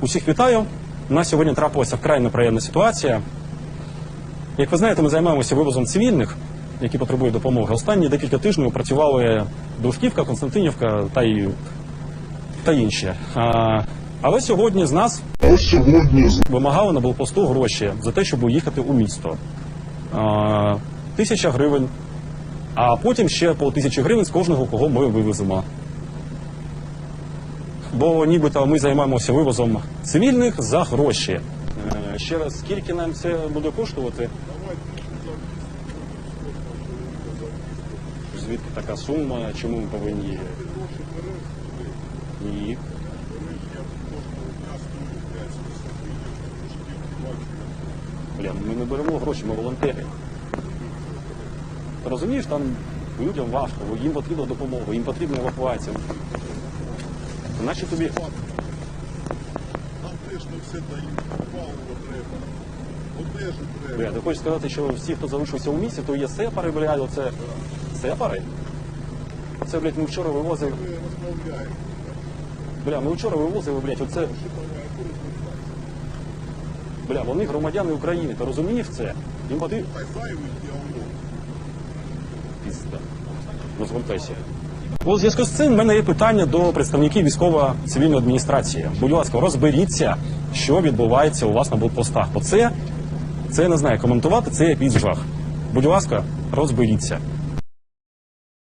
Усіх вітаю. У нас сьогодні трапилася вкрай неприємна ситуація. Як ви знаєте, ми займаємося вивозом цивільних, які потребують допомоги. Останні декілька тижнів працювали Дружківка, Константинівка та, й, та інші. А, але сьогодні з нас сьогодні вимагали на блокпосту гроші за те, щоб уїхати у місто. А, тисяча гривень, а потім ще по тисячі гривень з кожного, кого ми вивеземо. Бо нібито ми займаємося вивозом цивільних за гроші. Е, Ще раз, скільки нам це буде коштувати? Звідки така сума? Чому ми повинні? Ні. Бля, ми не беремо гроші, ми волонтери. Розумієш, там людям важко, їм потрібна допомога, їм потрібна евакуація. Наче тобі. нам теж не все дають. Паливо треба. Одежу треба. Бля, ти хочеш сказати, що всі, хто залишився у місті, то є сепари, блядь, оце сепари? Це, блядь, ми вчора вивозили. Ми розмовляємо. Бля, ми вчора вивозили, блядь, оце. Бля, вони громадяни України, ти розумієш це? Їм потрібно. Пізда. Розгортайся. У зв'язку з цим в мене є питання до представників військово-цивільної адміністрації. Будь ласка, розберіться, що відбувається у вас на блокпостах. Бо це, це не знаю, коментувати це якийсь жах. Будь ласка, розберіться.